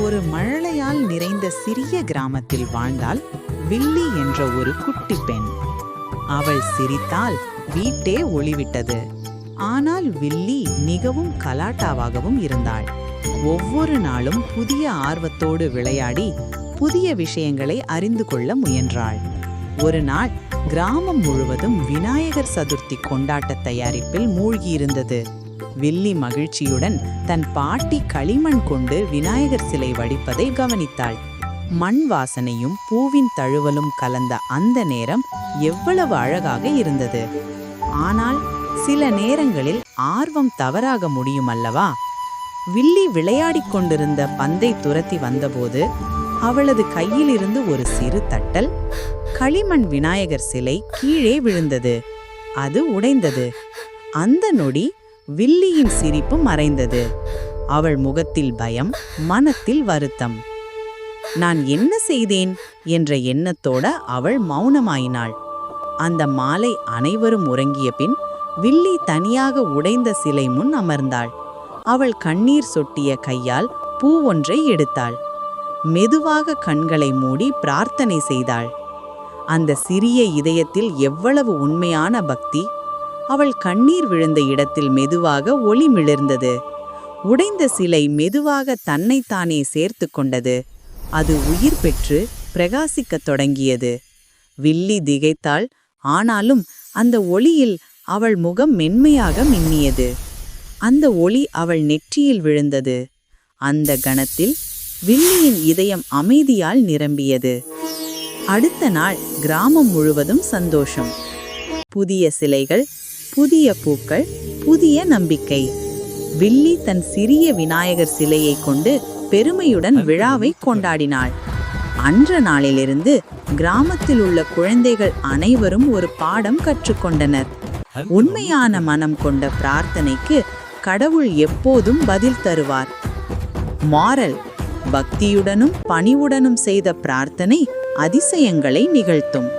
ஒரு மழலையால் நிறைந்த சிறிய கிராமத்தில் வாழ்ந்தாள் வில்லி என்ற ஒரு குட்டி பெண். அவள் சிரித்தால் வீட்டே ஒளிவிட்டது. ஆனால் வில்லி மிகவும் கலாட்டாவாகவும் இருந்தாள். ஒவ்வொரு நாளும் புதிய ஆர்வத்தோடு விளையாடி புதிய விஷயங்களை அறிந்து கொள்ள முயன்றாள். ஒரு நாள் கிராமம் முழுவதும் விநாயகர் சதுர்த்தி கொண்டாட்ட தயாரிப்பில் மூழ்கியிருந்தது. வில்லி மகிழ்ச்சியுடன் தன் பாட்டி களிமண் கொண்டு விநாயகர் சிலை வடிப்பதை கவனித்தாள். மண் வாசனையும் பூவின் தழுவலும் கலந்த அந்த நேரம் எவ்வளவு அழகாக இருந்தது. ஆனால் சில நேரங்களில் ஆர்வம் தவறாக முடியும் அல்லவா வில்லி விளையாடிக் கொண்டிருந்த பந்தை துரத்தி வந்தபோது அவளது கையிலிருந்து ஒரு சிறு தட்டல் களிமண் விநாயகர் சிலை கீழே விழுந்தது. அது உடைந்தது. அந்த நொடி வில்லியின் சிரிப்பு மறைந்தது. அவள் முகத்தில் பயம் மனத்தில் வருத்தம். நான் என்ன செய்தேன்? என்ற எண்ணத்தோட அவள் மௌனமாயினாள். அந்த மாலை அனைவரும் உறங்கிய பின் வில்லி தனியாக உடைந்த சிலை முன் அமர்ந்தாள். அவள் கண்ணீர் சொட்டிய கையால் பூ ஒன்றை எடுத்தாள். மெதுவாக கண்களை மூடி பிரார்த்தனை செய்தாள். அந்த சிறிய இதயத்தில் எவ்வளவு உண்மையான பக்தி! அவள் கண்ணீர் விழுந்த இடத்தில் மெதுவாக ஒளி மிளிர்ந்தது. உடைந்த சிலை மெதுவாக தன்னைத்தானே சேர்த்து கொண்டது. அது உயிர் பெற்று பிரகாசிக்கத் தொடங்கியது. வில்லி திகைத்தாள். ஆனாலும் அந்த ஒளியில் அவள் முகம் மென்மையாக மின்னியது. அந்த ஒளி அவள் நெற்றியில் விழுந்தது. அந்த கணத்தில் வில்லியின் இதயம் அமைதியால் நிரம்பியது. அடுத்த நாள் கிராமம் முழுவதும் சந்தோஷம். புதிய சிலைகள் புதிய பூக்கள் புதிய நம்பிக்கை. வில்லி தன் சிறிய விநாயகர் சிலையை கொண்டு பெருமையுடன் விழாவை கொண்டாடினாள். அன்ற நாளிலிருந்து கிராமத்தில் உள்ள குழந்தைகள் அனைவரும் ஒரு பாடம் கற்றுக்கொண்டனர். உண்மையான மனம் கொண்ட பிரார்த்தனைக்கு கடவுள் எப்போதும் பதில் தருவார். மாரல் பக்தியுடனும் பணிவுடனும் செய்த பிரார்த்தனை அதிசயங்களை நிகழ்த்தும்.